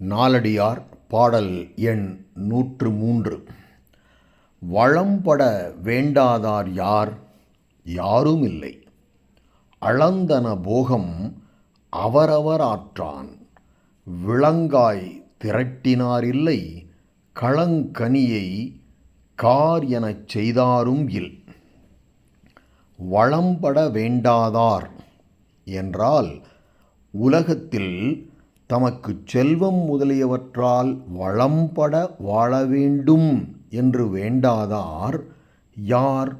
நாலடியார் பாடல் எண் நூற்று மூன்று வளம்பட வேண்டாதார் யார்? யாரும் இல்லை அளந்தன போகம் அவரவர் ஆற்றான். விளங்காய் திரட்டினாரில்லை. களங்கனியை கார் எனச் செய்தாரும் இல். வளம்பட வேண்டாதார் என்றால் உலகத்தில் தமக்கு செல்வம் முதலியவற்றால் வளம்பட வாழ வேண்டும் என்று வேண்டாதார் யார்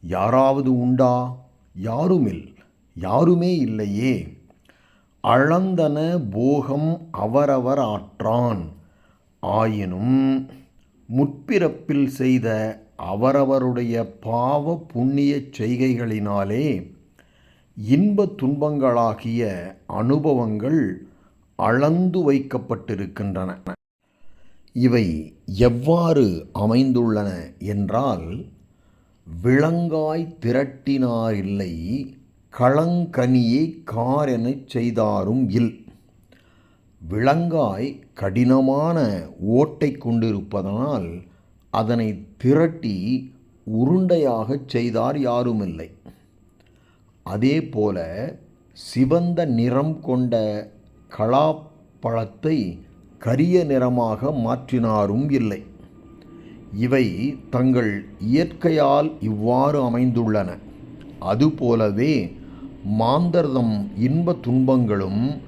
யாராவது உண்டா? யாருமில்? யாருமே இல்லையே. அளந்தன போகம் அவரவர் ஆற்றான். ஆயினும் முற்பிறப்பில் செய்த அவரவருடைய பாவ புண்ணிய செய்கைகளினாலே இன்ப துன்பங்களாகிய அனுபவங்கள் அளந்து வைக்கப்பட்டிருக்கின்றன. இவை எவ்வாறு அமைந்துள்ளன என்றால் விளங்காய் திரட்டினாரில்லை களங்கனியை காரெனச் செய்தாரும் இல். விளங்காய் கடினமான ஓட்டை கொண்டிருப்பதனால் அதனை திரட்டி உருண்டையாகச் செய்தார் யாருமில்லை. அதேபோல சிவந்த நிறம் கொண்ட கலாப்பழத்தை கரிய நிறமாக மாற்றினாரும் இல்லை. இவை தங்கள் இயற்கையால் இவ்வாறு அமைந்துள்ளன. அதுபோலவே மாந்தர்தம் இன்ப துன்பங்களும்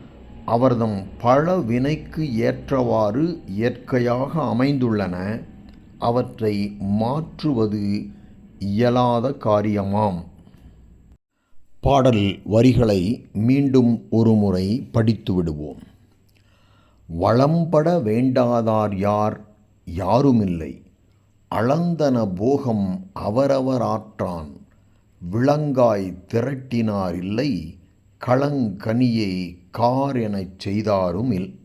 அவர்தம் பல வினைக்கு ஏற்றவாறு இயற்கையாக அமைந்துள்ளன. அவற்றை மாற்றுவது இயலாத காரியமாம். பாடல் வரிகளை மீண்டும் ஒருமுறை படித்து விடுவோம். வளம்பட வேண்டாதார் யார்? யாருமில்லை. அளந்தன போகம் அவரவராற்றான் விளங்காய் திரட்டினார் இல்லை. களங்கனியை கார் எனச் செய்தாரும் இல்